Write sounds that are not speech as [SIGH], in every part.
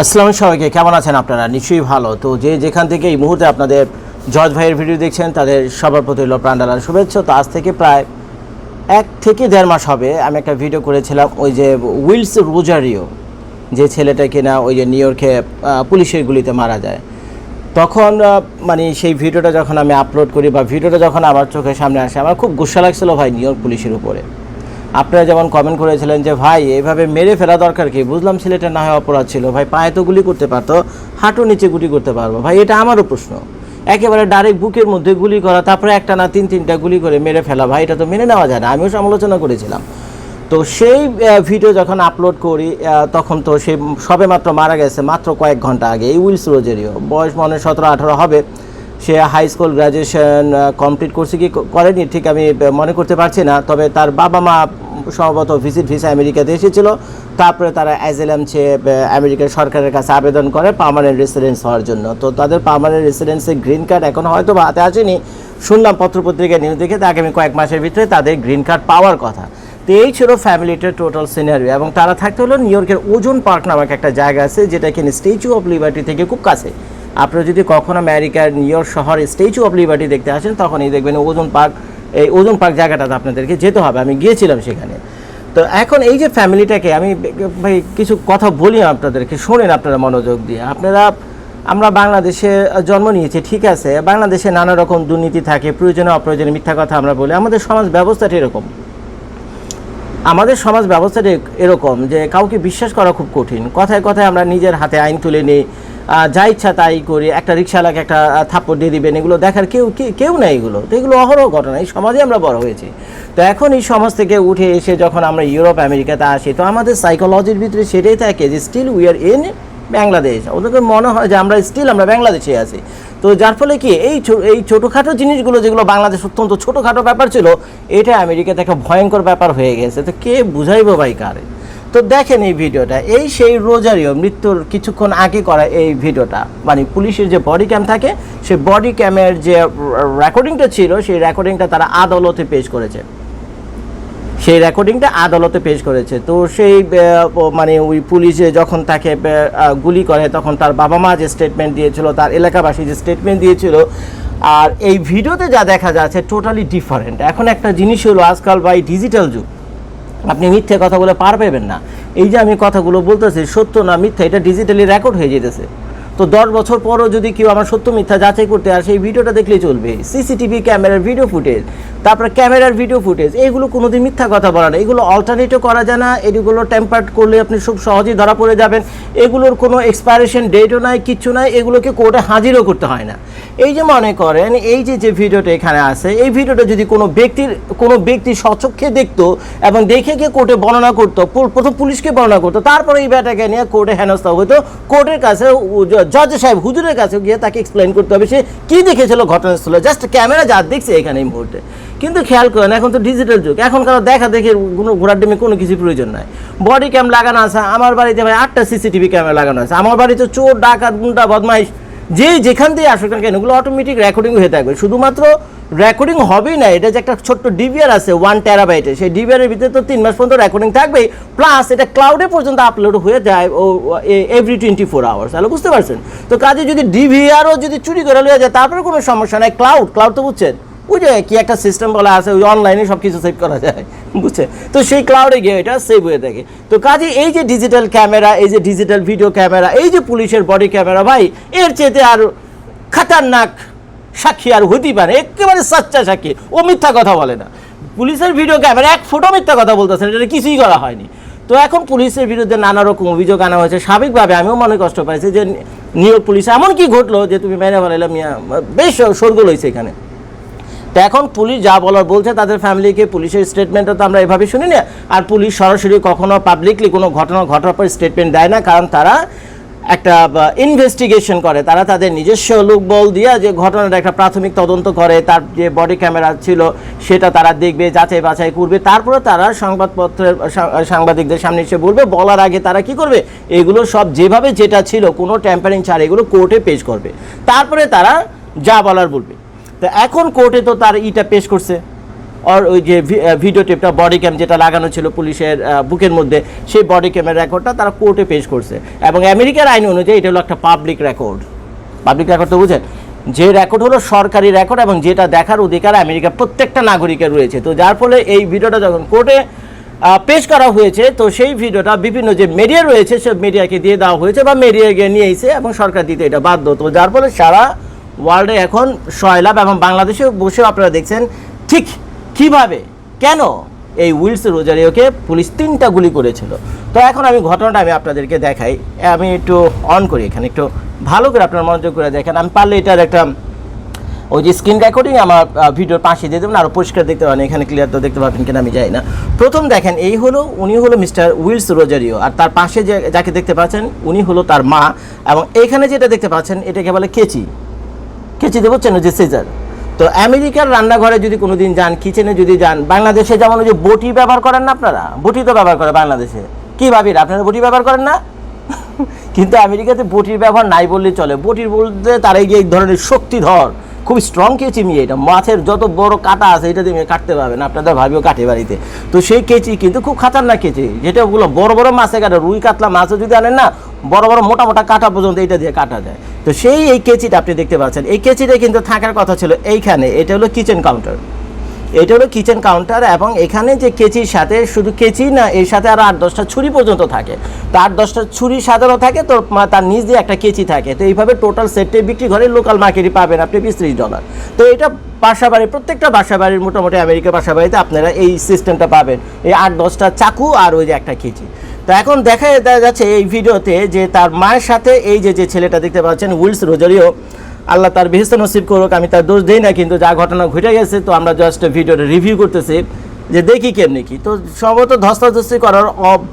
আসসালামু সবাইকে, কেমন আছেন আপনারা? নিশ্চয়ই ভালো। তো যে যেখান থেকে এই মুহূর্তে আপনাদের জজ ভাইয়ের ভিডিও দেখছেন, তাদের সবার প্রতি হলো প্রাণডালার শুভেচ্ছা। তো আজ থেকে প্রায় এক থেকে দেড় মাস হবে আমি একটা ভিডিও করেছিলাম, ওই যে উইলস রোজারিও, যে ছেলেটা কিনা ওই যে নিউ ইয়র্কে পুলিশের গুলিতে মারা যায়। তখন মানে সেই ভিডিওটা যখন আমি আপলোড করি বা ভিডিওটা যখন আমার চোখের সামনে আসে, আমার খুব গুসা লাগছিল ভাই নিউ ইয়র্ক পুলিশের উপরে। আপনারা যেমন কমেন্ট করেছিলেন যে, ভাই, এভাবে মেরে ফেলা দরকার কি? বুঝলাম ছেলেটা না হয় অপরাধ ছিল। ভাই, পায়ে তো গুলি করতে পারতো, হাঁটু নিচে গুলি করতে পারব। ভাই, এটা আমারও প্রশ্ন। একেবারে ডাইরেক্ট বুকের মধ্যে গুলি করা, তারপরে একটা না তিন তিনটা গুলি করে মেরে ফেলা, ভাই, এটা তো মেনে নেওয়া যায় না। আমিও সমালোচনা করেছিলাম। তো সেই ভিডিও যখন আপলোড করি তখন তো সে সবে মাত্র মারা গেছে, মাত্র কয়েক ঘণ্টা আগে। এই উইলস রোজেরিও। বয়স মনে সতেরো, আঠারো হবে। সে হাই স্কুল গ্র্যাজুয়েশন কমপ্লিট করছে কি করেনি, ঠিক আমি মনে করতে পারছি না। তবে তার বাবা মা সম্ভবত ভিজিট ভিসা আমেরিকাতে এসেছিল। তারপরে তারা অ্যাজেলাম চেয়ে আমেরিকার সরকারের কাছে আবেদন করে পার্মানেন্ট রেসিডেন্স হওয়ার জন্য। তো তাদের পার্মানেন্ট রেসিডেন্সের গ্রিন কার্ড এখন হয়তো হাতে আসেনি। শুনলাম পত্রপত্রিকা নিউজ দেখে আগামী কয়েক মাসের ভিতরে তাদের গ্রিন কার্ড পাওয়ার কথা। তো এই ছিল ফ্যামিলিটার টোটাল সিনারিও এবং তারা থাকতে হলো নিউ ইয়র্কের ওজন পার্ক নামক একটা জায়গা আছে, যেটা কিনা স্ট্যাচু অফ লিবার্টি থেকে খুব কাছে। আপনারা যদি কখনো আমেরিকার নিউ ইয়র্ক শহরে স্ট্যাচু অফ লিবার্টি দেখতে আসেন, তখনই দেখবেন ওজন পার্ক এই ওজন পার্ক জায়গাটাতে আপনাদেরকে যেতে হবে, আমি গিয়েছিলাম সেখানে। তো এখন এই যে ফ্যামিলিটাকে, আমি ভাই কিছু কথা বলি আপনাদেরকে, শোনেন আপনারা মনোযোগ দিয়ে। আপনারা, আমরা বাংলাদেশে জন্ম নিয়েছি, ঠিক আছে, বাংলাদেশে নানা রকম দুর্নীতি থাকে, প্রয়োজনে অপ্রয়োজনে মিথ্যা কথা আমরা বলি, আমাদের সমাজ ব্যবস্থাটা এরকম। আমাদের সমাজ ব্যবস্থাটা এরকম যে কাউকে বিশ্বাস করা খুব কঠিন। কথায় কথায় আমরা নিজের হাতে আইন তুলে নিই যা ইচ্ছা তাই করি। একটা রিক্সাওয়ালাকে একটা থাপ্পড় দিয়ে দিবেন, এগুলো দেখার কেউ কেউ নেই এগুলো। তো এগুলো অহরহ ঘটনা, এই সমাজে আমরা বড় হয়েছি। তো এখন এই সমাজ থেকে উঠে এসে যখন আমরা ইউরোপ, আমেরিকাতে আসি, তো আমাদের সাইকোলজির ভিতরে সেটাই থাকে যে still we are in Bangladesh ওদেরকে মনে হয় যে আমরা স্টিল আমরা বাংলাদেশে আছি। তো যার ফলে কি, এই এই ছোটোখাটো জিনিসগুলো যেগুলো বাংলাদেশ অত্যন্ত ছোটোখাটো ব্যাপার ছিল, এটা আমেরিকাতে একটা ভয়ঙ্কর ব্যাপার হয়ে গেছে। তো কে বুঝাইবো ভাই কারে? তো দেখেন এই ভিডিওটা। এই সেই রোজারিও মৃত্যুর কিছুক্ষণ আগে করা এই ভিডিওটা। মানে পুলিশের যে বডি ক্যাম থাকে, সেই বডি ক্যামের যে রেকর্ডিংটা ছিল, সেই রেকর্ডিংটা তারা আদালতে পেশ করেছে। সেই রেকর্ডিংটা আদালতে পেশ করেছে। তো সেই মানে ওই পুলিশে যখন তাকে গুলি করে, তখন তার বাবা মা যে স্টেটমেন্ট দিয়েছিল, তার এলাকাবাসী যে স্টেটমেন্ট দিয়েছিল, আর এই ভিডিওতে যা দেখা যাচ্ছে টোটালি ডিফারেন্ট এখন একটা জিনিস হলো, আজকাল বা ডিজিটাল যুগ। আপনি মিথ্যে কথা বলে পার পাবেন না। এই যে আমি কথাগুলো বলতেছি, সত্য না মিথ্যা, এটা ডিজিটালি রেকর্ড হয়ে যেতেছে তো দশ বছর পরও যদি কেউ আমার সত্য মিথ্যা যাচাই করতে আসে, এই ভিডিওটা দেখলে চলবে। সিসিটিভি ক্যামেরার ভিডিও ফুটেজ তারপরে ক্যামেরার ভিডিও ফুটেজ এগুলো কোনোদিন মিথ্যা কথা বলা না। এগুলো অল্টারনেটও করা যায় না, এগুলো টেম্পার্ড করলে আপনি খুব সহজেই ধরা পড়ে যাবেন। এগুলোর কোনো এক্সপায়ারেশন ডেটও নাই, কিচ্ছু নাই, এগুলোকে কোর্টে হাজিরও করতে হয় না। এই যে মনে করেন, এই যে যে ভিডিওটা এখানে আছে, এই ভিডিওটা যদি কোনো ব্যক্তির, কোনো ব্যক্তি সচক্ষে দেখতো এবং দেখে গিয়ে কোর্টে বর্ণনা করতো, প্রথম পুলিশকে বর্ণনা করতো, তারপরে এই ব্যাটাকে নিয়ে কোর্টে হেনস্থা হতো কোর্টের কাছে জজ সাহেব হুজুরের কাছে গিয়ে তাকে এক্সপ্লেন করতে হবে সে কী দেখেছিল ঘটনাস্থলে। জাস্ট ক্যামেরা যা দেখছে এখানে এই মুহূর্তে। কিন্তু খেয়াল করেন, এখন তো ডিজিটাল যুগ। এখন কারও দেখা দেখে কোনো ঘোরার ডিমে কোনো কিছু প্রয়োজন নাই। বডি ক্যাম লাগানো আছে, আমার বাড়িতে ভাই আটটা সিসিটিভি ক্যামেরা লাগানো আছে। আমার বাড়িতে চোর, ডাকাত, গুন্ডা, বদমাইশ যে যেখান দিয়ে আসুক কেন, এগুলো অটোমেটিক রেকর্ডিং হয়ে থাকবে। শুধুমাত্র রেকর্ডিং হবেই না, এটা যে একটা ছোট্ট ডিভিআর আছে ওয়ান টেরাবাইটে সেই ডিভিআরের ভিতরে তো তিন মাস পর্যন্ত রেকর্ডিং থাকবেই প্লাস এটা ক্লাউডে পর্যন্ত আপলোড হয়ে যায়, ও এভরি টোয়েন্টি ফোর আওয়ার্স তাহলে বুঝতে পারছেন? তো কাজে যদি ডিভিআরও যদি চুরি করে লিয়ে যায়, তারপরে কোনো সমস্যা নাই ক্লাউড ক্লাউড তো বুঝছেন? ওই যে কি একটা সিস্টেম বলা আছে, ওই অনলাইনে সব কিছু সেভ করা যায় [LAUGHS] বুঝছে তো সেই ক্লাউডে গিয়ে এটা সেভ হয়ে থাকে। তো কাজে এই যে ডিজিটাল ক্যামেরা এই যে ডিজিটাল ভিডিও ক্যামেরা এই যে পুলিশের বডি ক্যামেরা ভাই, এর চেয়েতে আর খাতারনাক সাক্ষী আর হতেই পারে, একেবারে সাচ্চা সাক্ষী। ও মিথ্যা কথা বলে না। পুলিশের ভিডিও ক্যামেরা এক ফুটো মিথ্যা কথা বলতেছে এটা কিছুই করা হয়নি। তো এখন পুলিশের বিরুদ্ধে নানা রকম অভিযোগ আনা হয়েছে। স্বাভাবিকভাবে আমিও মনে কষ্ট পাইছি যে নিউ ইয়র্ক পুলিশ এমন কি ঘটলো যে তুমি মেনে ফেলাইলাম বেশ সরগোল হয়েছে এখানে। তো এখন পুলিশ যা বলার বলছে, তাদের ফ্যামিলিকে পুলিশের স্টেটমেন্টটা তো আমরা এভাবে শুনি না আর পুলিশ সরাসরি কখনো পাবলিকলি কোনো ঘটনা ঘটার পর স্টেটমেন্ট দেয় না, কারণ তারা একটা ইনভেস্টিগেশন করে। তারা তাদের নিজস্ব লোকবল দিয়ে যে ঘটনার একটা প্রাথমিক তদন্ত করে, তার যে বডি ক্যামেরা ছিল, সেটা তারা দেখবে, যাচাই বাছাই করবে। তারপরে তারা সংবাদপত্রের সাংবাদিকদের সামনে এসে বলবে, বলার আগে তারা কি করবে? এগুলো সব যেভাবে যেটা ছিল, কোনো ট্যাম্পারিং ছাড়া এগুলো কোর্টে পেশ করবে। তারপরে তারা যা বলার বলবে। তো এখন কোর্টে তো তার ইটা পেশ করছে। আর ওই যে ভিডিও টেপটা বডি ক্যাম যেটা লাগানো ছিল পুলিশের বুকের মধ্যে, সেই বডি ক্যামের রেকর্ডটা তারা কোর্টে পেশ করছে। এবং আমেরিকার আইন অনুযায়ী এটা হলো একটা পাবলিক রেকর্ড পাবলিক রেকর্ড তো বুঝেন? যে রেকর্ড হলো সরকারি রেকর্ড এবং যেটা দেখার অধিকার আমেরিকার প্রত্যেকটা নাগরিকের রয়েছে। তো যার ফলে এই ভিডিওটা যখন কোর্টে পেশ করা হয়েছে, তো সেই ভিডিওটা বিভিন্ন যে মিডিয়া রয়েছে সব মিডিয়াকে দিয়ে দেওয়া হয়েছে বা মিডিয়া গিয়ে নিয়ে এসে এবং সরকার দিতে এটা বাধ্য। তো যার ফলে সারা ওয়ার্ল্ডে এখন সয়লাভ এবং বাংলাদেশে বসেও আপনারা দেখছেন ঠিক কীভাবে? কেন? এই উইলস রোজারিওকে পুলিশ তিনটা গুলি করেছিল। তো এখন আমি ঘটনাটা আমি আপনাদেরকে দেখাই। আমি একটু অন করি এখানে, একটু ভালো করে আপনার মনোযোগ করে দেখেন। আমি পারলে এটার একটা, ওই যে স্ক্রিন রেকর্ডিং আমার ভিডিওর পাশে দিয়ে দেবেন আরও পরিষ্কার দেখতে পাবেন। এখানে ক্লিয়ার তো দেখতে পাবেন কিনা আমি জানি না। প্রথম দেখেন, এই হলো, উনি হলো মিস্টার উইলস রোজারিও। আর তার পাশে যে, যাকে দেখতে পাচ্ছেন, উনি হলো তার মা। এবং এখানে যেটা দেখতে পাচ্ছেন, এটাকে বলে কেচি। কেচিতে বুঝছেন ওই যে সিজার। তো আমেরিকার রান্নাঘরে যদি কোনো দিন যান কিচেনে যদি যান, বাংলাদেশে যেমন ওই যে বটি ব্যবহার করেন না আপনারা? বটি তো ব্যবহার করে বাংলাদেশে। কী ভাবির? আপনারা বটি ব্যবহার করেন না? [LAUGHS] কিন্তু আমেরিকাতে বটির ব্যবহার নাই বললেই চলে। বটির বলতে তারাই গিয়ে এই ধরনের শক্তিধর। খুব স্ট্রং কেচি মিয়ে এটা। মাছের যত বড় কাটা আছে, এটা দিয়ে কাটতে পারবেন আপনাদের ভাবিও কাটে বাড়িতে। তো সেই কেচি কিন্তু খুব খাতারনাক কেচি, যেটা ওগুলো বড় বড় মাছে কাটে, রুই কাতলা মাছও যদি আনেন না, বড় বড় মোটা মোটা কাটা পর্যন্ত এটা দিয়ে কাটা যায়। তো সেই এই কেচিটা আপনি দেখতে পাচ্ছেন। এই কেচিটা কিন্তু থাকার কথা ছিল এইখানে, এটা হলো কিচেন কাউন্টার এটা হলো কিচেন কাউন্টার এবং এখানে যে কেচির সাথে, শুধু কেচি না, এর সাথে আরও আট দশটা ছুরি পর্যন্ত থাকে। তো আট দশটা ছুরি সাজানো থাকে, তো তার নিচ দিয়ে একটা কেচি থাকে। তো এইভাবে টোটাল সেটে বিক্রি করে লোকাল মার্কেটে পাবেন আপনি বিশ ত্রিশ ডলার তো এটা বাসা বাড়ি প্রত্যেকটা বাসা বাড়ির মোটামুটি আমেরিকা বাসা বাড়িতে আপনারা এই সিস্টেমটা পাবেন। এই আট দশটা চাকু আর ওই যে একটা কেচি। তো এখন দেখা যাচ্ছে এই ভিডিওতে যে তার মায়ের সাথে এই যে যে ছেলেটা দেখতে পাচ্ছেন, উইলস রোজারিও আল্লাহ তার বেহেস্ত নসিব করুক, আমি তার দোষ দিই না, কিন্তু যা ঘটনা ঘটে গেছে, তো আমরা জাস্ট ভিডিওটা রিভিউ করতেছি, যে দেখি কেমনি কি। তো সম্ভবত ধস্তাধস্তি করার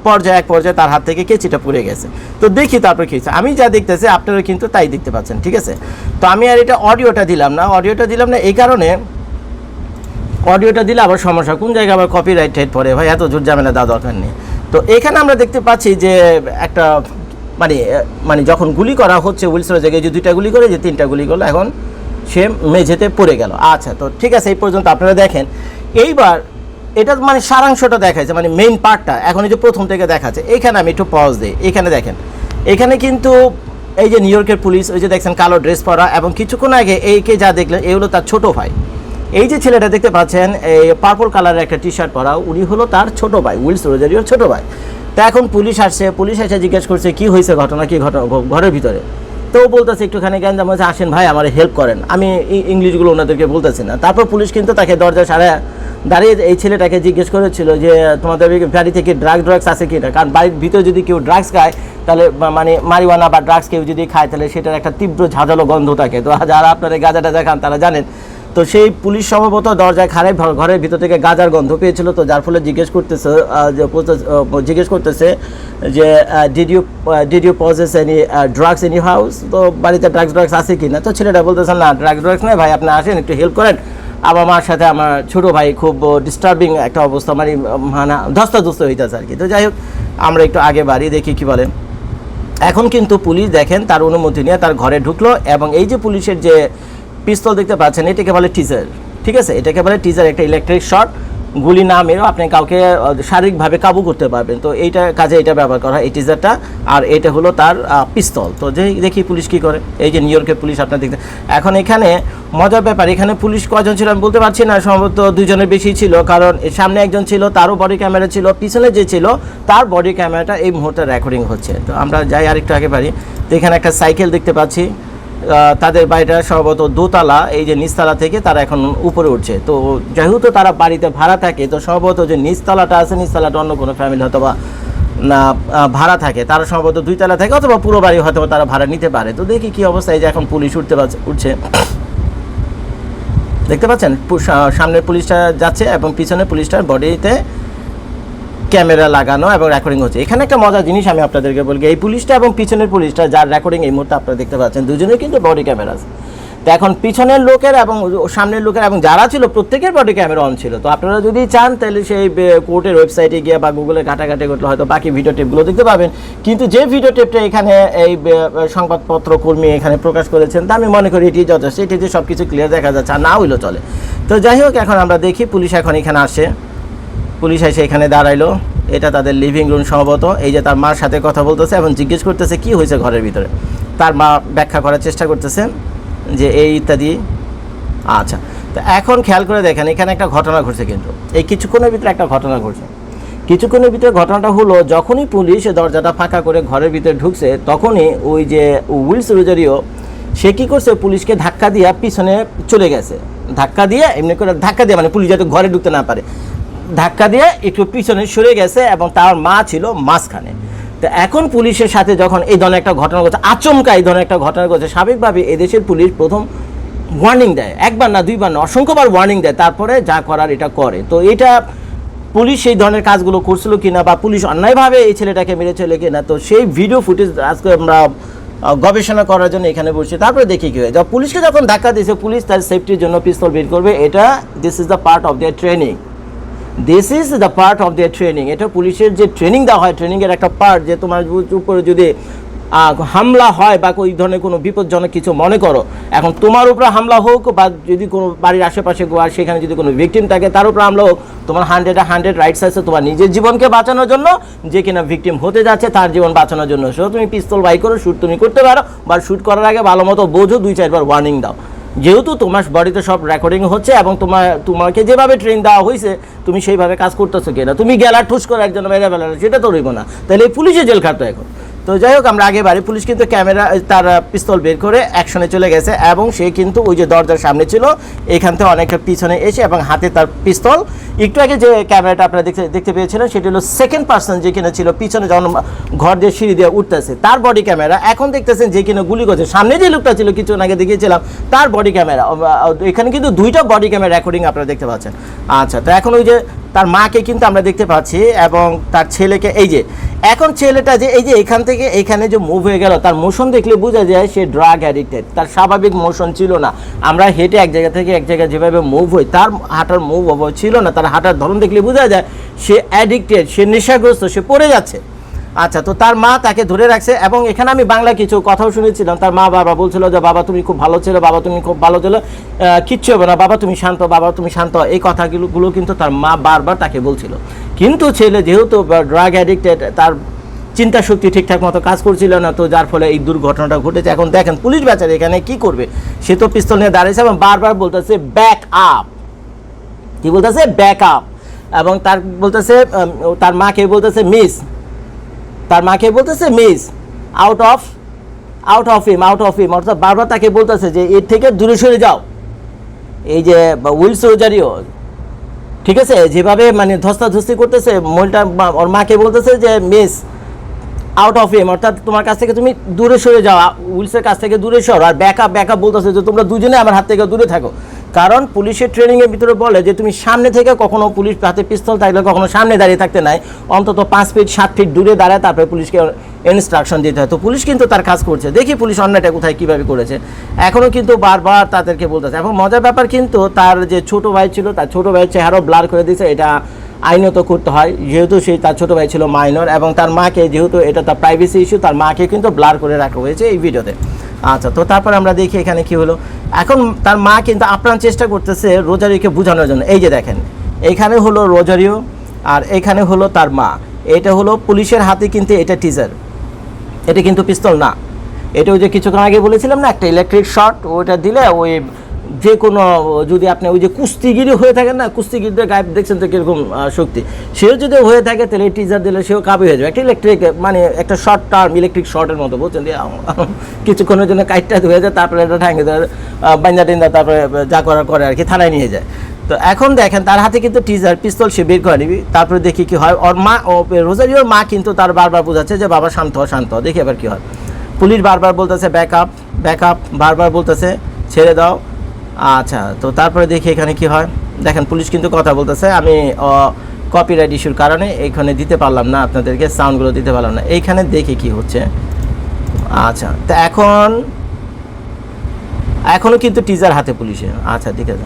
পর্যায়ে, এক পর্যায়ে তার হাত থেকে কেচিটা পুড়ে গেছে। তো দেখি তারপর কি আমি যা দেখতেছি আপনারা কিন্তু তাই দেখতে পাচ্ছেন, ঠিক আছে? তো আমি আর এটা অডিওটা দিলাম না অডিওটা দিলাম না এই কারণে অডিওটা দিলে আবার সমস্যা। কোন জায়গায় আবার কপিরাইট টেট পড়ে? ভাই, এত জোর ঝামেলা দেওয়া দরকার নেই। তো এখানে আমরা দেখতে পাচ্ছি যে একটা মানে মানে যখন গুলি করা হচ্ছে উইলসের জায়গায়, যে দুইটা গুলি করে, যে তিনটা গুলি করল, এখন সে মেঝেতে পড়ে গেল। আচ্ছা তো ঠিক আছে, এই পর্যন্ত আপনারা দেখেন। এইবার এটা মানে সারাংশটা দেখাচ্ছে মানে মেইন পার্টটা এখন এই যে প্রথম থেকে দেখাচ্ছে, এখানে আমি একটু পজ দিই। এখানে দেখেন, এখানে কিন্তু এই যে নিউ ইয়র্কের পুলিশ ওই যে দেখছেন কালো ড্রেস পরা, এবং কিছুক্ষণ আগে এইকে যা দেখলেন, এই হলো তার ছোট ভাই। এই যে ছেলেটা দেখতে পাচ্ছেন, এই পার্পল কালারের একটা টি শার্ট পরা, উনি হলো তার ছোট ভাই, উইলস রোজারিওর ছোট ভাই। তা এখন পুলিশ আসছে, পুলিশ এসে জিজ্ঞেস করছে, কি হয়েছে ঘটনা? কি ঘটনা? ঘরের ভিতরে? তো বলতেছে একটুখানি গ্যাঞ্জাম হয়েছে, আসেন ভাই, আমার হেল্প করেন। আমি ইংলিশগুলো ওনাদেরকে বলতেছি না। তারপর পুলিশ কিন্তু তাকে দরজা সারা দাঁড়িয়ে এই ছেলেটাকে জিজ্ঞেস করেছিল যে, তোমাদের বাড়ি থেকে ড্রাগ ড্রাগস আছে কি না কারণ বাড়ির ভিতরে যদি কেউ ড্রাগস খায়, তাহলে মানে মারিওয়ানা বা ড্রাগস কেউ যদি খায়, তাহলে সেটার একটা তীব্র ঝাঁঝালো গন্ধ থাকে। তো যারা আপনারা গাঁজা টাজা খান, তারা জানেন তো সেই পুলিশ সম্ভবত দরজায় খারে ঘরের ভিতর থেকে গাজার গন্ধ পেয়েছিল। তো যার ফলে জিজ্ঞেস করতেছে জিজ্ঞেস করতেছে যে did you did you possess any drugs in you house তো বাড়িতে ড্রাগস ড্রাগস আছে কি না তো ছেলেটা বলতেছে, না ড্রাগস ড্রাগস নয় ভাই, আপনি আসেন, একটু হেল্প করেন। আমার মার সাথে আমার ছোট ভাই খুব ডিস্টার্বিং একটা অবস্থা মানে মানে ধস্তাধস্ত হইতেছে আর কি তো যাই হোক, আমরা একটু আগে বাড়ি দেখি কি বলেন এখন কিন্তু পুলিশ দেখেন, তার অনুমতি নিয়ে তার ঘরে ঢুকলো এবং এই যে পুলিশের যে পিস্তল দেখতে পাচ্ছেন, এটাকে বলে টিজার ঠিক আছে? এটাকে বলে টিজার একটা ইলেকট্রিক শট গুলি না মেরেও আপনি কাউকে শারীরিকভাবে কাবু করতে পারবেন। তো এইটা কাজে এটা ব্যবহার করা হয়, এই টিজারটা আর এটা হলো তার পিস্তল। তো যে, দেখি পুলিশ কি করে। এই যে নিউ ইয়র্কের পুলিশ আপনার দেখতে, এখন এখানে মজার ব্যাপার, এখানে পুলিশ কজন ছিল আমি বলতে পারছি না, সম্ভবত দুজনের বেশি ছিল, কারণ সামনে একজন ছিল, তারও বডি ক্যামেরা ছিল, পিছনে যে ছিল, তার বডি ক্যামেরাটা এই মুহূর্তে রেকর্ডিং হচ্ছে। তো আমরা যাই আরেকটু আগে পারি তো এখানে একটা সাইকেল দেখতে পাচ্ছি। তাদের বাড়িটা সম্ভবত দোতলা, এই যে নিচতলা থেকে তারা এখন উপরে উঠছে। তো যেহেতু তারা বাড়িতে ভাড়া থাকে, তো সম্ভবত যে নিচতলাটা আছে, নিচতলাটা অন্য কোনো ফ্যামিলি হয়তো বা না ভাড়া থাকে। তারা সম্ভবত দুইতলা থাকে অথবা পুরো বাড়ি হয়তো তারা ভাড়া নিতে পারে। তো দেখি কি অবস্থা, এই যে এখন পুলিশ উঠতে উঠছে। দেখতে পাচ্ছেন? সামনের পুলিশটা যাচ্ছে এবং পিছনে পুলিশটার বডিতে ক্যামেরা লাগানো এবং রেকর্ডিং হচ্ছে। এখানে একটা মজার জিনিস আমি আপনাদেরকে বলি এই পুলিশটা এবং পিছনের পুলিশটা, যার রেকর্ডিং এই মুহূর্তে আপনারা দেখতে পাচ্ছেন, দুজনের কিন্তু বডি ক্যামেরা আছে তো এখন পিছনের লোকের এবং সামনের লোকের এবং যারা ছিল, প্রত্যেকের বডি ক্যামেরা অন ছিল। তো আপনারা যদি চান, তাহলে সেই কোর্টের ওয়েবসাইটে গিয়ে বা গুগলে ঘাটাঘাটি করলে হয়তো বাকি ভিডিও টেপগুলো দেখতে পাবেন। কিন্তু যে ভিডিও টেপটা এখানে এই সংবাদপত্র কর্মী এখানে প্রকাশ করেছেন, তা আমি মনে করি এটি যথেষ্ট। এটিতে সব কিছু ক্লিয়ার দেখা যাচ্ছে আর না হইলেও চলে। তো যাই হোক, এখন আমরা দেখি, পুলিশ এখন এখানে আসে। পুলিশ এসে এখানে দাঁড়াইলো। এটা তাদের লিভিং রুম সম্ভবত। এই যে তার মার সাথে কথা বলতেছে এবং জিজ্ঞেস করতেছে, কি হয়েছে ঘরের ভিতরে? তার মা ব্যাখ্যা করার চেষ্টা করতেছে যে, এই ইত্যাদি। আচ্ছা তো এখন খেয়াল করে দেখেন, এখানে একটা ঘটনা ঘটছে কিন্তু। এই কিছুক্ষণের ভিতরে একটা ঘটনা ঘটছে। কিছুক্ষণের ভিতরে ঘটনাটা হলো, যখনই পুলিশ দরজাটা ফাঁকা করে ঘরের ভিতরে ঢুকছে, তখনই ওই যে উইলস রোজারিও, সে কী করছে, পুলিশকে ধাক্কা দিয়ে পিছনে চলে গেছে। ধাক্কা দিয়ে, এমনি করে ধাক্কা দিয়ে মানে পুলিশ যাতে ঘরে ঢুকতে না পারে। ধাক্কা দিয়ে একটু পিছনে সরে গেছে এবং তার মা ছিল মাঝখানে। তো এখন পুলিশের সাথে যখন এই ধরনের একটা ঘটনা ঘটছে, আচমকা এই ধরনের একটা ঘটনা ঘটছে স্বাভাবিকভাবে এদেশের পুলিশ প্রথম ওয়ার্নিং দেয়। একবার না, দুইবার না, অসংখ্যবার ওয়ার্নিং দেয়, তারপরে যা করার এটা করে। তো এটা পুলিশ সেই ধরনের কাজগুলো করছিল কিনা বা পুলিশ অন্যায়ভাবে এই ছেলেটাকে মেরেছিল কিনা, তো সেই ভিডিও ফুটেজ আজকে আমরা গবেষণা করার জন্য এখানে বসছি তারপরে দেখি কি হয়। যা পুলিশকে যখন ধাক্কা দিয়েছে, পুলিশ তার সেফটির জন্য পিস্তল বের করবে, এটা this is the part of their training this is the part of their training এটা পুলিশের যে ট্রেনিং দেওয়া হয় ট্রেনিংয়ের একটা পার্ট যে তোমার উপরে যদি হামলা হয় বা ওই ধরনের কোনো বিপজ্জনক কিছু মনে করো, এখন তোমার উপরে হামলা হোক বা যদি কোনো বাড়ির আশেপাশে বা সেখানে যদি কোনো ভিকটিম থাকে, তার উপরে হামলা হোক, তোমার হান্ড্রেডে হান্ড্রেড রাইটস আছে তোমার নিজের জীবনকে বাঁচানোর জন্য, যে কিনা ভিকটিম হতে যাচ্ছে তার জীবন বাঁচানোর জন্য। সো তুমি পিস্তল বাই করো শ্যুট তুমি করতে পারো বা শ্যুট করার আগে ভালো মতো বোঝো, দুই, চারবার ওয়ার্নিং দাও। যেহেতু তোমার বাড়িতে সব রেকর্ডিং হচ্ছে এবং তোমার, তোমাকে যেভাবে ট্রেন দেওয়া হয়েছে তুমি সেইভাবে কাজ করতেছো কিনা? তুমি গেলা ঠুস করে একজন মেরে বেলা, সেটা তো রইব না। তাহলে এই পুলিশে জেল খাটতো এখন। তো যাই হোক, আমরা আগে বাড়ি পুলিশ কিন্তু ক্যামেরা তার পিস্তল বের করে অ্যাকশনে চলে গেছে এবং সে কিন্তু ওই যে দরজার সামনে ছিল, এখান থেকে অনেকটা পিছনে এসে এবং হাতে তার পিস্তল। একটু আগে যে ক্যামেরাটা আপনারা দেখতে দেখতে পেয়েছিলেন, সেটি হলো সেকেন্ড পার্সন যে কিনা ছিল, পিছনে যখন ঘর দিয়ে সিঁড়ি দিয়ে উঠতেছে, তার বডি ক্যামেরা এখন দেখতেছেন যে কিনা গুলি করছে। সামনে যে লোকটা ছিল কিছুক্ষণ আগে দেখিয়েছিলাম, তার বডি ক্যামেরা এখানে কিন্তু দুইটা বডি ক্যামেরা রেকর্ডিং আপনারা দেখতে পাচ্ছেন। আচ্ছা তো এখন ওই যে তার মাকে কিন্তু আমরা দেখতে পাচ্ছি এবং তার ছেলেকে, এই যে, এখন ছেলেটা যে, এই যে, এখান থেকে এখানে যে মুভ হয়ে গেল, তার মোশন দেখলে বোঝা যায় সে ড্রাগ অ্যাডিক্টেড তার স্বাভাবিক মোশন ছিল না। আমরা হেঁটে এক জায়গা থেকে এক জায়গায় যেভাবে মুভ হই, তার হাঁটার মুভ অভাব ছিল না। তার হাঁটার ধরন দেখলে বোঝা যায় সে অ্যাডিক্টেড সে নেশাগ্রস্ত, সে পড়ে যাচ্ছে। আচ্ছা তো তার মা তাকে ধরে রাখছে এবং এখানে আমি বাংলা কিছু কথাও শুনেছিলাম। তার মা বাবা বলছিল যে, বাবা, তুমি খুব ভালো ছিল, বাবা, তুমি খুব ভালো ছিল কিচ্ছু হবে না, বাবা, তুমি শান্ত, বাবা, তুমি শান্ত। এই কথাগুলো কিন্তু তার মা বারবার তাকে বলছিল। কিন্তু ছেলে যেহেতু ড্রাগ অ্যাডিক্টেড তার চিন্তা শক্তি ঠিকঠাক মতো কাজ করছিল না, তো যার ফলে এই দুর্ঘটনাটা ঘটেছে। এখন দেখেন, পুলিশ বেচারা এখানে কি করবে? সে তো পিস্তল নিয়ে দাঁড়িয়েছে এবং বারবার বলতেছে ব্যাক আপ কি বলতেছে? ব্যাক আপ এবং তার বলতেছে তার মাকে বলতেছে মিস তার মাকে বলতেছে, miss out of out of him out of him অর্থাৎ বারবার তাকে বলতেছে যে, এর থেকে দূরে সরে যাও। এই যে উইলস রোজারিও ঠিক আছে? যেভাবে মানে ধস্তাধস্তি করতেছে, মহিলাটা ওর মাকে বলতেছে যে, মিস আউট অফ হিম অর্থাৎ তোমার কাছ থেকে তুমি দূরে সরে যাও উইলসের কাছ থেকে দূরে সরো। আর ব্যাকআপ ব্যাকআপ বলতেছে যে, তোমরা দুজনে আমার হাত থেকে দূরে থাকো। কারণ পুলিশের ট্রেনিংয়ের ভিতরে বলে যে তুমি সামনে থেকে কখনো পুলিশ হাতে পিস্তল থাকলে কখনো সামনে দাঁড়িয়ে থাকতে নাই। অন্তত পাঁচ ফিট সাত ফিট দূরে দাঁড়ায় তারপরে পুলিশকে ইনস্ট্রাকশন দিতে হয়। তো পুলিশ কিন্তু তার কাজ করছে। দেখি পুলিশ অন্যায়টা কোথায়, কীভাবে করেছে। এখনও কিন্তু বারবার তাদেরকে বলতেছে এখন মজার ব্যাপার কিন্তু তার যে ছোট ভাই ছিল, তার ছোট ভাইয়ের চেহারাও ব্লার করে দিয়েছে। এটা আইনত করতে হয়। যেহেতু সেই তার ছোটো ভাই ছিল মাইনর এবং তার মাকে যেহেতু এটা তার প্রাইভেসি ইস্যু তার মাকে কিন্তু ব্লার করে রাখা হয়েছে এই ভিডিওতে আচ্ছা তো তারপর আমরা দেখি এখানে কি হলো। এখন তার মা কিন্তু আপ্রাণ চেষ্টা করতেছে রোজারিওকে বোঝানোর জন্য। এই যে দেখেন এইখানে হলো রোজারিও আর এখানে হলো তার মা। এটা হলো পুলিশের হাতে কিন্তু এটা টিজার এটা কিন্তু পিস্তল না। এটা ওই যে কিছুক্ষণ আগে বলেছিলাম না, একটা ইলেকট্রিক শর্ট ওইটা দিলে ওই যে কোনো যদি আপনি ওই যে কুস্তিগিরি হয়ে থাকেন না কুস্তিগিরিদের গায়ে দেখছেন তো কীরকম শক্তি। সেও যদি হয়ে থাকে তাহলে টিজার দিলে সেও কাবু হয়ে যাবে। একটা ইলেকট্রিক মানে একটা শর্ট টার্ম ইলেকট্রিক শর্টের মতো বলছেন যে কিছুক্ষণের জন্য কাইটটা হয়ে যায় তারপরে এটা ঠ্যাঙ্গে বাঞ্জা টিন্দা তারপরে যা করার করে আর কি থানায় নিয়ে যায়। তো এখন দেখেন তার হাতে কিন্তু টিজার পিস্তল সে বের করে নিবি তারপরে দেখি কি হয়। ওর মা ও রোজারিওর মা কিন্তু তার বারবার বোঝাচ্ছে যে বাবা শান্ত হ, শান্ত। দেখি এবার কি হয়। পুলিশ বারবার বলতেছে ব্যাক আপ ব্যাক আপ বারবার বলতেছে ছেড়ে দাও। আচ্ছা তো তারপরে দেখি এখানে কি হয়। দেখেন, পুলিশ কিন্তু কথা বলতেছে, আমি কপিরাইট ইস্যুর কারণে এইখানে দিতে পারলাম না, আপনাদেরকে সাউন্ডগুলো দিতে পারলাম না। এইখানে দেখি কি হচ্ছে। আচ্ছা তো এখন এখনও কিন্তু টিজার হাতে পুলিশে। আচ্ছা ঠিক আছে।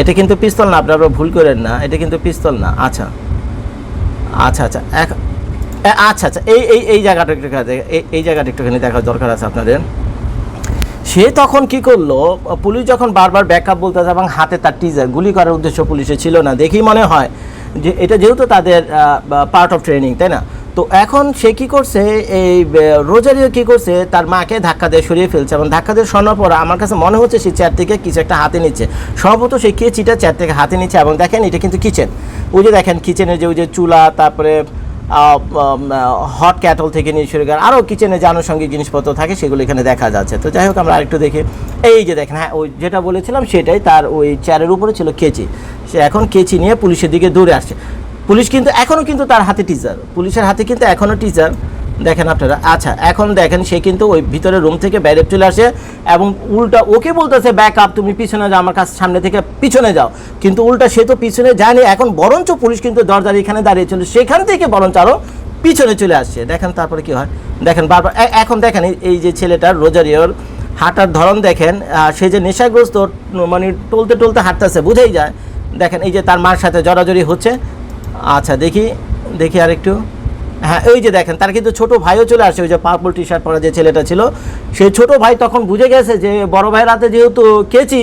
এটা কিন্তু পিস্তল না, আপনারা ভুল করেন না। এটা কিন্তু পিস্তল না। আচ্ছা আচ্ছা আচ্ছা আচ্ছা আচ্ছা এই এই এই জায়গাটা একটু এই এই জায়গাটা একটুখানি দেখার দরকার আছে আপনাদের। সে তখন কি করল? পুলিশ যখন বারবার ব্যাকআপ বলতেছে এবং হাতে তার টিজার গুলি করার উদ্দেশ্য পুলিশে ছিল না, দেখেই মনে হয় যে এটা যেহেতু তাদের পার্ট অফ ট্রেনিং তাই না? তো এখন সে কি করছে? এই রোজারিও কি করছে? তার মাকে ধাক্কা দিয়ে সরিয়ে ফেলছে এবং ধাক্কা দিয়ে সরানোর পর আমার কাছে মনে হচ্ছে সে চেয়ার থেকে কিছু একটা হাতে নিচ্ছে। সম্ভবত সেই কেচিটা চেয়ার থেকে হাতে নিচ্ছে এবং দেখেন এটা কিন্তু কিচেন ওই যে দেখেন কিচেনের যে, ওই যে চুলা, তারপরে হট ক্যাটল থেকে নিয়ে শুরু করে আরও কিচেনে যে আনুষঙ্গিক জিনিসপত্র থাকে, সেগুলো এখানে দেখা যাচ্ছে। তো যাই হোক, আমরা আরেকটু দেখি। এই যে দেখেন হ্যাঁ ওই যেটা বলেছিলাম, সেটাই তার ওই চেয়ারের উপরে ছিল কেচি। সে এখন কেচি নিয়ে পুলিশের দিকে দৌড়ে আসছে। পুলিশ কিন্তু এখনও কিন্তু তার হাতে টিজার পুলিশের হাতে কিন্তু এখনও টিচার দেখেন আপনারা। আচ্ছা এখন দেখেন সে কিন্তু ওই ভিতরে রুম থেকে বাইরে চলে আসে এবং উল্টা ওকে বলতেছে ব্যাক আপ তুমি পিছনে যাও, আমার কাছে সামনে থেকে পিছনে যাও। কিন্তু উল্টা সে তো পিছনে যায়নি, এখন বরঞ্চ পুলিশ কিন্তু দরজার এখানে দাঁড়িয়ে ছিল সেখান থেকে বরঞ্চ আরও পিছনে চলে আসছে দেখেন তারপরে কি হয়? দেখেন বারবার এখন দেখেন এই- যে ছেলেটার রোজারিওর হাঁটার ধরন দেখেন সে যে নেশাগ্রস্ত মানে টলতে টলতে হাঁটতেছে, বুঝেই যায়। দেখেন এই যে তার মার সাথে জড়াজড়ি হচ্ছে। আচ্ছা দেখি দেখি আর একটু হ্যাঁ ওই যে দেখেন, তার কিন্তু ছোট ভাইও চলে আসে, ওই যে পার্পল টি শার্ট পরা যে ছেলেটা ছিল। সেই ছোট ভাই তখন বুঝে গেছে যে বড় ভাইয়ের হাতে যেহেতু কেচি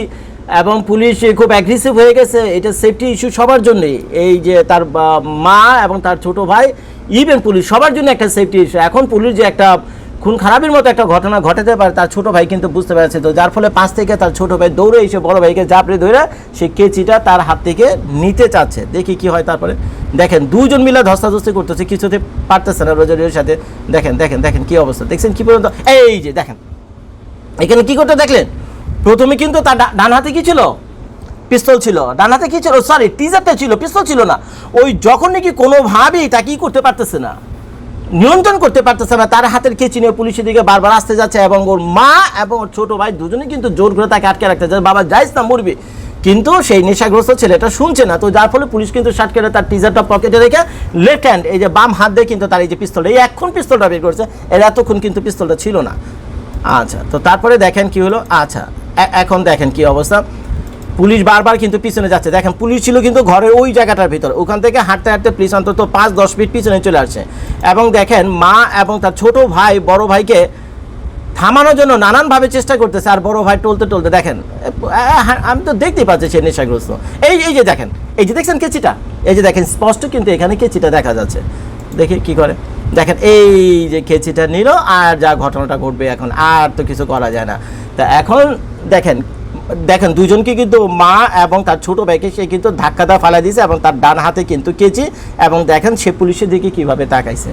এবং পুলিশ খুব অ্যাগ্রেসিভ হয়ে গেছে, এটা সেফটি ইস্যু সবার জন্যই। এই যে তার মা এবং তার ছোট ভাই ইভেন পুলিশ সবার জন্য একটা সেফটি ইস্যু এখন পুলিশ যে একটা খুন খারাপের মতো একটা ঘটনা ঘটাতে পারে, তার ছোট ভাই কিন্তু বুঝতে পেরেছে তো, যার ফলে পাশ থেকে তার ছোট ভাই দৌড়ে এসে বড় ভাইকে জাপড়ে ধরে সে কেচিটা তার হাত থেকে নিতে চাচ্ছে। দেখি কি হয় তারপরে। দেখেন দুজন মিলে ধস্তাধস্তি করতেছে, কিছুতে পারতেছে না রোজারিওর সাথে। দেখেন দেখেন দেখেন কি অবস্থা। দেখছেন কি পর্যন্ত? এই যে, দেখেন। এখানে কি করতে দেখলেন? প্রথমে কিন্তু তার ডান হাতে কি ছিল? পিস্তল ছিল। ডান হাতে কি ছিল? সরি টিজারটা ছিল, পিস্তল ছিল না। ওই যখন নাকি কোনোভাবেই তা কি করতে পারতেছে না। নিয়ন্ত্রণ করতে পারতেছে না। তার হাতের কেচি নিয়ে পুলিশের দিকে বারবার আসতে যাচ্ছে এবং ওর মা এবং ওর ছোট ভাই দুজনেই কিন্তু জোর করে তাকে আটকে রাখতে যাচ্ছে। বাবা যাইস না, মরবি। কিন্তু সেই নেশাগ্রস্ত ছেলেটা শুনছে না। তো যার ফলে পুলিশ কিন্তু শার্ট কেটে তার টিজারটা পকেটে রেখে লেফট হ্যান্ড এই যে বাম হাত দিয়ে কিন্তু তার এই যে পিস্তলটা এই এখন পিস্তলটা বের করছে। এর এতক্ষণ কিন্তু পিস্তলটা ছিল না। আচ্ছা তো তারপরে দেখেন কি হলো? আচ্ছা এখন দেখেন কি অবস্থা। পুলিশ বারবার কিন্তু পিছনে যাচ্ছে। দেখেন, পুলিশ ছিল কিন্তু ঘরের ওই জায়গাটার ভিতর। ওখান থেকে হাঁটতে হাঁটতে পুলিশ অন্তত পাঁচ, দশ ফিট পিছনে চলে আসছে। এবং দেখেন, মা এবং তার ছোট ভাই, বড় ভাইকে থামানোর জন্য নানানভাবে চেষ্টা করতেছে, আর বড় ভাই টলতে টলতে দেখেন, আমি তো দেখতেই পাচ্ছি সে নেশাগ্রস্ত। এই এই যে দেখেন, এই যে দেখছেন কেচিটা? এই যে দেখেন, স্পষ্ট কিন্তু এখানে কেচিটা দেখা যাচ্ছে। দেখি কি করে? দেখেন, এই যে কেচিটা নিল, আর যা ঘটনাটা ঘটবে এখন, আর তো কিছু করা যায় না। তা এখন দেখেন দেখেন দুজনকে কিন্তু মা এবং তার ছোট ভাইকে সে কিন্তু ধাক্কা দা ফালা দিয়েছে এবং তার ডান হাতে কিন্তু কেচি এবং দেখেন সে পুলিশের দিকে কীভাবে তাকাইছে।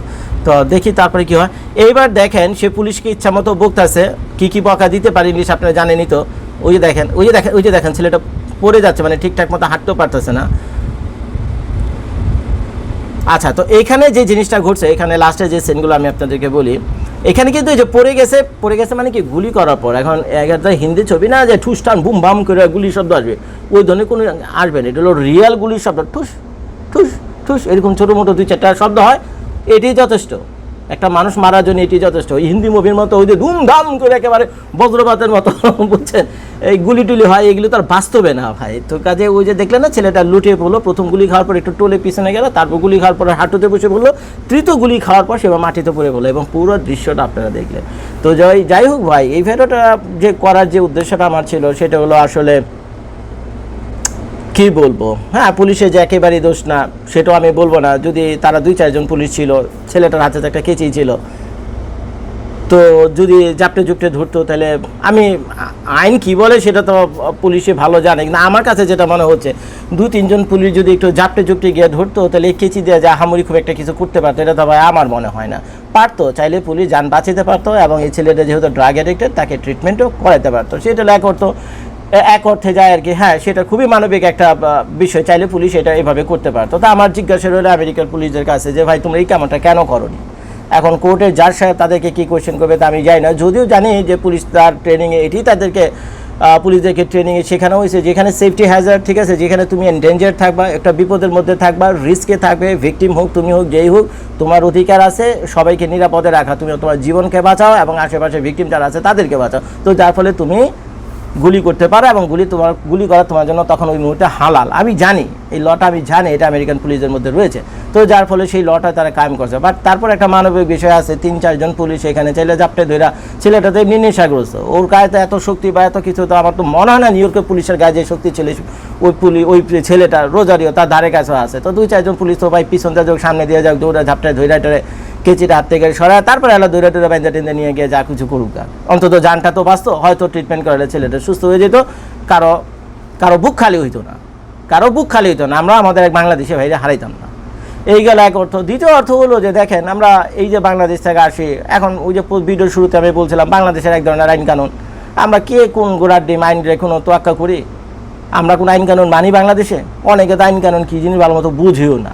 তো দেখি তারপরে কি হয়। এইবার দেখেন, সে পুলিশকে ইচ্ছা মতো বকতেছে। কি কি বকা দিতে পারে ইংলিশ আপনারা জানেনই তো। ওই যে দেখেন, ওই যে দেখেন, ওই যে দেখেন, ছেলেটা পড়ে যাচ্ছে মানে ঠিকঠাক মতো হাঁটতেও পারতেছে না। আচ্ছা তো এইখানে যে জিনিসটা ঘটছে, এখানে লাস্টে যে সিনগুলো আমি আপনাদেরকে বলি এখানে কিন্তু এই যে পড়ে গেছে পড়ে গেছে মানে কি? গুলি করার পর। এখন একটা হিন্দি ছবি না যে ঠুসটান বুম বাম করে গুলি শব্দ আসবে। ওই ধরনের কোনো আসবে না। এটা হলো রিয়াল গুলির শব্দ। ঠুস ঠুস ঠুস, এরকম ছোটো মোটো দুই চারটা শব্দ হয়। এটি যথেষ্ট। একটা মানুষ মারার জন্য এটি যথেষ্ট। হিন্দি মুভির মতো, ওই যে ধুমধাম করে একেবারে বজ্রপাতের মতো, [LAUGHS] বুঝছেন? এই গুলি টুলি হয়, এগুলো তো আর বাস্তবে না ভাই। তো কাজে ওই যে দেখলেন না, ছেলেটা লুটিয়ে পড়ল, প্রথম গুলি খাওয়ার পর একটু টোলে পিছনে গেল, তারপর গুলি খাওয়ার পর হাঁটুতে বসে পড়ল, তৃতীয় গুলি খাওয়ার পর সেবার মাটিতে পড়ে পড়ল এবং পুরো দৃশ্যটা আপনারা দেখলেন। তো যাই যাই হোক ভাই, এই ভিডিওটা যে করার যে উদ্দেশ্যটা আমার ছিল, সেটা হলো আসলে কি বলব? হ্যাঁ পুলিশের যে একেবারেই দোষ না, সেটাও আমি বলব না। যদি তারা দুই, চারজন পুলিশ ছিল, ছেলেটার হাতে একটা কেচি ছিল। তো যদি জাপটে জুপটে ধরতো, তাহলে আমি, আইন কি বলে সেটা তো পুলিশে ভালো জানে। কিন্তু আমার কাছে যেটা মনে হচ্ছে দু তিনজন পুলিশ যদি একটু জাপটে জুপটে গিয়ে ধরতো, তাহলে কেচি দিয়ে যা হামুরি খুব একটা কিছু করতে পারতো, এটা তো ভাই আমার মনে হয় না। পারতো, চাইলে পুলিশ যান বাঁচাতে পারতো, এবং এই ছেলেটা যেহেতু ড্রাগ অ্যাডিক্টেড তাকে ট্রিটমেন্টও করাতে পারতো। সেটা এক করতো এক অর্থে যায় আর কি। হ্যাঁ সেটা খুবই মানবিক একটা বিষয়। চাইলে পুলিশ এটা এভাবে করতে পারতো। তা আমার জিজ্ঞাসা রইল আমেরিকার পুলিশের কাছে যে, ভাই, তোমরা এই কামটা কেন করনি? এখন কোর্টের যার সাহেব তাদেরকে কি কোয়েশ্চেন করবে তা আমি যাই না। যদিও জানি যে, পুলিশ তার ট্রেনিংয়ে এটি তাদেরকে পুলিশদেরকে ট্রেনিংয়ে শেখানো হয়েছে। যেখানে সেফটি হ্যাজার ঠিক আছে? যেখানে তুমি এনডেঞ্জার থাকবা, একটা বিপদের মধ্যে থাকবা রিস্কে থাকবে ভিকটিম হোক, তুমি হোক, যেই হোক, তোমার অধিকার আছে, সবাইকে নিরাপদে রাখা। তুমি তোমার জীবনকে বাঁচাও এবং আশেপাশে ভিকটিম যারা আছে, তাদেরকে বাঁচাও। তো যার ফলে তুমি গুলি করতে পারো এবং গুলি তোমার, গুলি করা তোমার জন্য তখন ওই মুহূর্তে হালাল। আমি জানি, এই লটা আমি জানি, এটা আমেরিকান পুলিশের মধ্যে রয়েছে। তো যার ফলে সেই লটা তারা কায়েম করছে। বাট তারপর একটা মানবিক বিষয় আছে তিন চারজন পুলিশ এখানে চাইলে জাপটে ধরা ছেলেটা তো এমনি নেশাগ্রস্ত ওর গায়ে তো এত শক্তি বা এত কিছু তো আমার তো মনে হয় না নিউ ইয়র্কের পুলিশের গায়ে যে শক্তি ছিল, ওই পুলিশ ওই ছেলেটা, রোজারিও তার ধারে কাছে আছে। তো দুই চারজন পুলিশ তো ভাই পিছন দিয়ে যাক, সামনে দিয়ে যাক, দৌড়া ঝাপটায় ধৈরা টরে কেচিটা হাত থেকে সরায়, তারপরে এলা দৌড়ে টরে বাইন্দা টেন্দা নিয়ে গিয়ে যা কিছু করুক। অন্তত জানটা তো বাঁচতো, হয়তো ট্রিটমেন্ট করালে ছেলেটা সুস্থ হয়ে যেত, কারও কারও বুক খালি হইতো না। কারও বুক খালি হইতো না, আমরা আমাদের এক বাংলাদেশে ভাইরে হারাইতাম না। এই গেল এক অর্থ। দ্বিতীয় অর্থ হলো যে দেখেন, আমরা এই যে বাংলাদেশ থেকে আসি, এখন ওই যে ভিডিওর শুরুতে আমি বলছিলাম, বাংলাদেশের এক ধরনের আইন কানুন। আমরা কে কোন গোড়ার ডিম আইন কোনো তোয়াক্কা করি? আমরা কোন আইন কানুন মানি বাংলাদেশে? অনেকে তো আইন কানুন কী জিনিস ভালো মতো বুঝিও না।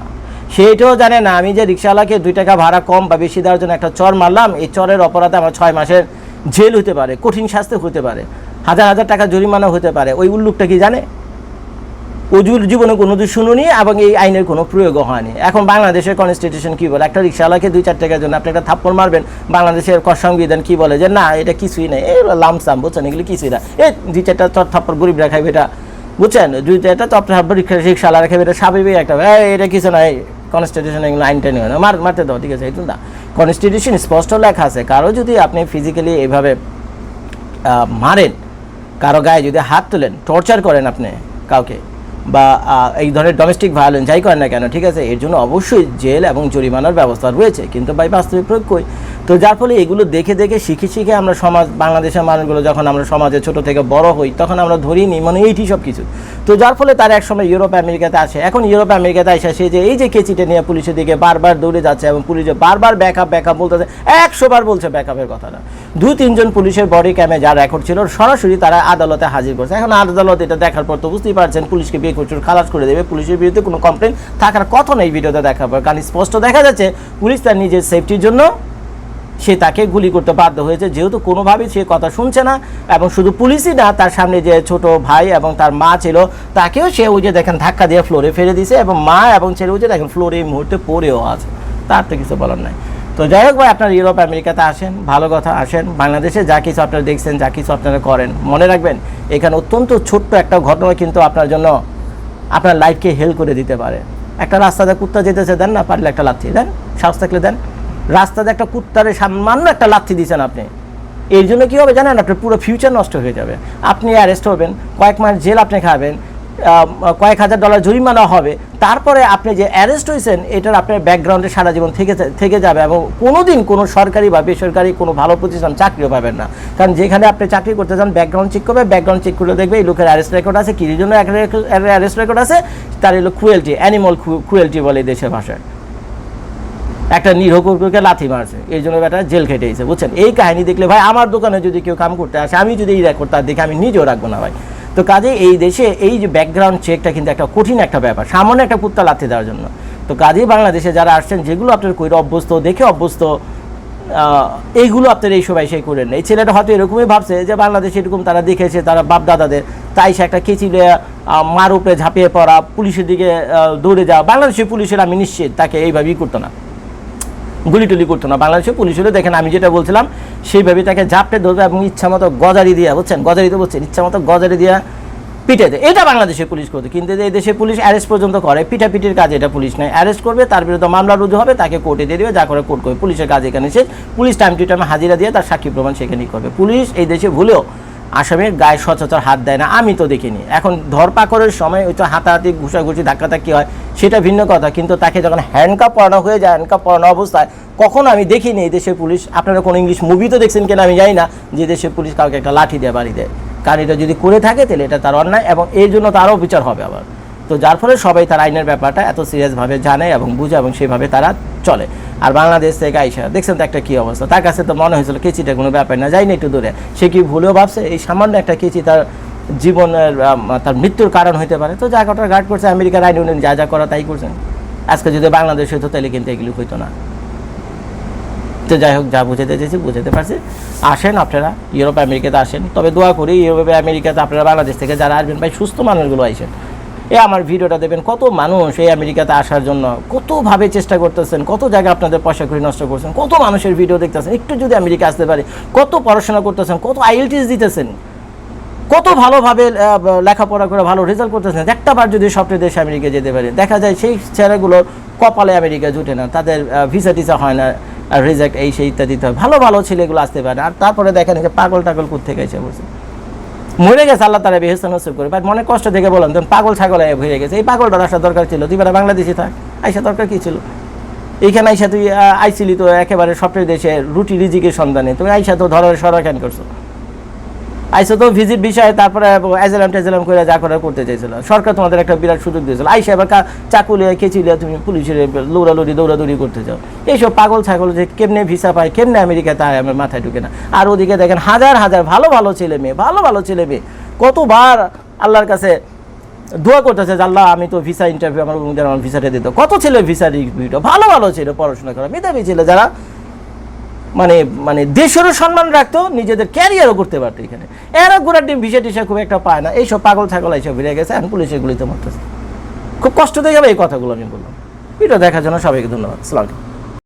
সেইটাও জানে না। আমি যে রিক্সাওয়ালাকে দুই টাকা ভাড়া কম বা বেশি দেওয়ার জন্য একটা চর মারলাম, এই চরের অপরাধে আমার ছয় মাসের জেল হতে পারে, কঠিন শাস্তি হতে পারে, হাজার হাজার টাকা জরিমানা হতে পারে। ওই উল্লুকটা কি জানে? অজুর জীবনে কোনো কিছু শুনুনি এবং এই আইনের কোনো প্রয়োগও হয়নি। এখন বাংলাদেশের কনস্টিটিউশন কি বলে? একটা রিক্সাওয়ালাকে দুই চার টাকার জন্য আপনি একটা থাপ্পড় মারবেন, বাংলাদেশের সংবিধান কী বলে যে, না, এটা কিছুই নেই। এই লামসাম বুঝছেন? এগুলি কিছুই না। এই দুই চারটা চর থাপ্পড় গরিবরা খাইবে এটা, বুঝছেন? দুই চারটা চর থাপ্পড় রিক্সা খাইবে এটা স্বাভাবিক একটা এটা কিছু না কনস্টিটিউশন এগুলো আইন টেন মার মারতে দাও ঠিক আছে এই না। কনস্টিটিউশন স্পষ্ট লেখা আছে কারও যদি আপনি ফিজিক্যালি এইভাবে আহ, মারেন কারও গায়ে যদি হাত তোলেন টর্চার করেন আপনি কাউকে বা এই ধরনের ডোমেস্টিক ভায়োলেন্স যাই করেন না কেন ঠিক আছে এর জন্য অবশ্যই জেল এবং জরিমানার ব্যবস্থা রয়েছে। কিন্তু ভাই বাস্তবিক প্রয়োগ কই? তো যার ফলে এগুলো দেখে দেখে শিখে শিখে আমরা সমাজ, বাংলাদেশের মানুষগুলো যখন আমরা সমাজে ছোট থেকে বড় হই, তখন আমরা ধরি নি মানে এইটি সব কিছু তো যার ফলে তারা একসময় ইউরোপ, আমেরিকাতে আসে। এখন ইউরোপ, আমেরিকাতে আসে সে যে এই যে কেচিটা নিয়ে পুলিশের দিকে বারবার দৌড়ে যাচ্ছে এবং পুলিশে বারবার ব্যাকআপ ব্যাকআপ বলতেছে, একশো বার বলছে ব্যাকআপের কথাটা। দু, তিনজন পুলিশের বডি ক্যামে যা রেকর্ড ছিল, সরাসরি তারা আদালতে হাজির করছে। এখন আদালত এটা দেখার পর তো বুঝতেই পারছেন, পুলিশকে বিয়ে করছে খালাস করে দেবে। পুলিশের বিরুদ্ধে কোনো কমপ্লেন থাকার কথা নেই ভিডিওতে দেখার পর। কারণ স্পষ্ট দেখা যাচ্ছে, পুলিশ তার নিজের সেফটির জন্য সে তাকে গুলি করতে বাধ্য হয়েছে। যেহেতু কোনোভাবেই সে কথা শুনছে না এবং শুধু পুলিশই না, তার সামনে যে ছোট ভাই এবং তার মা ছিল, তাকেও সে ওই যে দেখেন ধাক্কা দিয়ে ফ্লোরে ফেলে দিয়েছে এবং মা এবং ছেলে ওই যে দেখেন ফ্লোরে এই মুহূর্তে পড়েও আছে। তার তো কিছু বলার নাই। তো যাই হোক ভাই, আপনারা ইউরোপ, আমেরিকাতে আসেন, ভালো কথা, আসেন। বাংলাদেশে যা কিছু আপনারা দেখছেন, যা কিছু আপনারা করেন, মনে রাখবেন, এখানে অত্যন্ত ছোট্ট একটা ঘটনা কিন্তু আপনার জন্য আপনার লাইফকে হেল্প করে দিতে পারে। একটা রাস্তাতে কুত্তা যেতেছে, দেন না, পারলে একটা লাথি, দেন, সাহস থাকলে দেন। রাস্তাতে একটা কুত্তারে সামান্য একটা লাথি দিয়েছেন আপনি। এর জন্য কী হবে জানেন? আপনার পুরো ফিউচার নষ্ট হয়ে যাবে। আপনি অ্যারেস্ট হবেন, কয়েক মাস জেল আপনি খাবেন কয়েক হাজার ডলার জরিমানা হবে। তারপরে আপনি যে অ্যারেস্ট হয়েছেন, এটার আপনার ব্যাকগ্রাউন্ডে সারা জীবন থেকে থেকে যাবে এবং কোনো দিন কোনো সরকারি বা বেসরকারি কোনো ভালো প্রতিষ্ঠান চাকরিও পাবেন না। কারণ যেখানে আপনি চাকরি করতে চান ব্যাকগ্রাউন্ড চেক করবে ব্যাকগ্রাউন্ড চেক করে দেখবে এই লোকের অ্যারেস্ট রেকর্ড আছে, কী জন্য অ্যারেস্ট রেকর্ড আছে? তার এলো ক্রুয়েলটি অ্যানিমাল ক্রুয়েলটি বলে দেশের ভাষায়। একটা নিরহকুরকে লাথি মারছে। এই জন্য বেটা জেল খেটে খেটেছে বুঝছেন? এই কাহিনী দেখলে ভাই, আমার দোকানে যদি কেউ কাম করতে আসে, আমি যদি এই রেকর্ড তার দেখে, আমি নিজেও রাখব না ভাই। তো কাজে এই দেশে এই যে ব্যাকগ্রাউন্ড চেকটা কিন্তু একটা কঠিন একটা ব্যাপার, সামান্য একটা কুত্তা লাথি দেওয়ার জন্য। তো কাজেই বাংলাদেশে যারা আসছেন, যেগুলো আপনার কইরে অভ্যস্ত, দেখে অভ্যস্ত এইগুলো আপনার এই সবাই সেই করেন। এই ছেলেটা হয়তো এরকমই ভাবছে যে বাংলাদেশে এরকম তারা দেখেছে, তারা বাপ দাদাদের তাই সে একটা কেচিলে মার উপরে ঝাঁপিয়ে পড়া, পুলিশের দিকে দৌড়ে যাওয়া। বাংলাদেশের পুলিশের আমি নিশ্চিত, তাকে এইভাবেই করতো না। গুলি টুলি করতো না। বাংলাদেশের পুলিশ হলে দেখেন, আমি যেটা বলছিলাম, সেইভাবে তাকে ঝাপটে ধরবে এবং ইচ্ছা মতো গজারি দিয়া, বুঝছেন? গজারি তো বলছেন, ইচ্ছা মতো গজারি দিয়া পিটে দেয়। এটা বাংলাদেশের পুলিশ করতো, কিন্তু এই দেশের পুলিশ অ্যারেস্ট পর্যন্ত করে। পিটাপিটির কাজ এটা পুলিশ নয়। অ্যারেস্ট করবে, তার বিরুদ্ধে মামলা রুজু হবে, তাকে কোর্টে দিয়ে দেবে, যা করে কোর্ট করবে পুলিশের কাজ এখানে শেষ। পুলিশ টাইম টু টাইম হাজিরা দিয়ে তার সাক্ষী প্রমাণ সেখানেই করবে। পুলিশ এই দেশে ভুলেও আসামির গায়ে সচরাচর হাত দেয় না, আমি তো দেখিনি। এখন ধরপাকড়ের সময় ওই তো হাতাহাতি ঘুষাঘুষি ধাক্কাধাক্কি হয়, সেটা ভিন্ন কথা। কিন্তু তাকে যখন হ্যান্ডকাপ পড়ানো হয়ে যায় হ্যান্ডকাপ পড়ানো অবস্থায়, কখনো আমি দেখিনি এই দেশের পুলিশ। আপনারা কোনো ইংলিশ মুভি তো দেখছেন কিনা আমি জানি না যে দেশের পুলিশ কাউকে একটা লাঠি দিয়ে, বাড়ি দেয়। কারণ এটা যদি করে থাকে, তাহলে এটা তার অন্যায় এবং এর জন্য তারও বিচার হবে আবার। তো যার ফলে সবাই তার আইনের ব্যাপারটা এত সিরিয়াসভাবে জানে এবং বুঝে এবং সেভাবে তারা চলে। আর বাংলাদেশ থেকে আইসা, দেখছেন তো একটা কী অবস্থা? তার কাছে তো মনে হয়েছিল কেচিটা কোনো ব্যাপার না যায়নি একটু দূরে। সে কি ভুলেও ভাবছে? এই সামান্য একটা কেচি তার জীবনের তার মৃত্যুর কারণ হতে পারে। তো জায়গাটা গার্ড করছে আমেরিকার আইন উনি যা যা করা তাই করছেন। আজকে যদি বাংলাদেশ হতো তাহলে কিন্তু এগুলো হইতো না। তো যাই হোক, যা বুঝাতে চেয়েছি বুঝাতে পারছি। আসেন আপনারা, ইউরোপ, আমেরিকাতে আসেন। তবে দোয়া করি, ইউরোপ, আমেরিকাতে আপনারা বাংলাদেশ থেকে যারা আসবেন, ভাই, সুস্থ মানুষগুলো আসেন এ আমার ভিডিওটা দেবেন কত মানুষ এই আমেরিকাতে আসার জন্য কতভাবে চেষ্টা করতেছেন, কত জায়গায় আপনাদের পয়সা করে নষ্ট করছেন, কত মানুষের ভিডিও দেখতেছেন, একটু যদি আমেরিকা আসতে পারে, কত পড়াশোনা করতেছেন, কত আইএলটিস দিতেছেন, কত ভালোভাবে লেখাপড়া করে ভালো রেজাল্ট করতেছেন, একটা বার যদি সবটা দেশে আমেরিকা যেতে পারে, দেখা যায় সেই ছেলেগুলোর কপালে আমেরিকা জুটে না, তাদের ভিসা টিসা হয় না রিজেক্ট এই সেই ইত্যাদি। ভালো ভালো ছেলেগুলো আসতে পারে। আর তারপরে দেখেন যে পাগল টাগল কোথেকে এসে বসে মরে গেছে আল্লাহ তারা বেহেস্ত নসিব করে। বাট মনে কষ্ট থেকে বললাম তখন পাগল ছাগল হয়ে গেছে। এই পাগলটার আসা দরকার ছিল। তুই বেলা বাংলাদেশে থাক। আইসা দরকার কী ছিল? এইখানে আইসা তুই আইছিলি তো একেবারে সবটাই দেশে রুটি রিজিকের সন্ধানে। তুমি আইসা তো ধরার সরা করছ? আইসা তো ভিজিট বিষয়ে তারপরে অ্যাজেলাম টেজেলাম করে যা করার করতে চাইছিল। সরকার তোমাদের একটা বিরাট সুযোগ দিয়েছিল। আইসা এবার কা- চাকু লিয়ে কেচিলিয়া তুমি পুলিশের লৌড়ালৌড়ি, দৌড়াদৌড়ি করতে চাও এইসব পাগল ছাগল যে কেমনে ভিসা পায়, কেমনে আমেরিকা তাই আমার মাথায় ঢুকে না। আর ওদিকে দেখেন হাজার হাজার ভালো ভালো ছেলে মেয়ে, ভালো ভালো ছেলে মেয়ে। কতবার আল্লাহর কাছে দোয়া করতেছে যে, আল্লাহ, আমি তো ভিসা ইন্টারভিউ আমার আমার ভিসাটা দিত কত ছেলে ভিসা রিভিউটা ভালো ভালো ছিল, পড়াশোনা করা, মেধাবী ছিল যারা মানে মানে দেশেরও সম্মান রাখতো, নিজেদের ক্যারিয়ারও করতে পারতো এখানে। এরা ঘোরার ডিম, ভিসা টিসা খুব একটা পায় না। এইসব পাগল ছাগল এইসব ভিড়ে গেছে, এখন পুলিশের গুলিতে মরতেছে। খুব কষ্ট দিয়ে যাবে এই কথাগুলো আমি বললাম। ভিডিও দেখার জন্য সবাইকে ধন্যবাদ। সালাম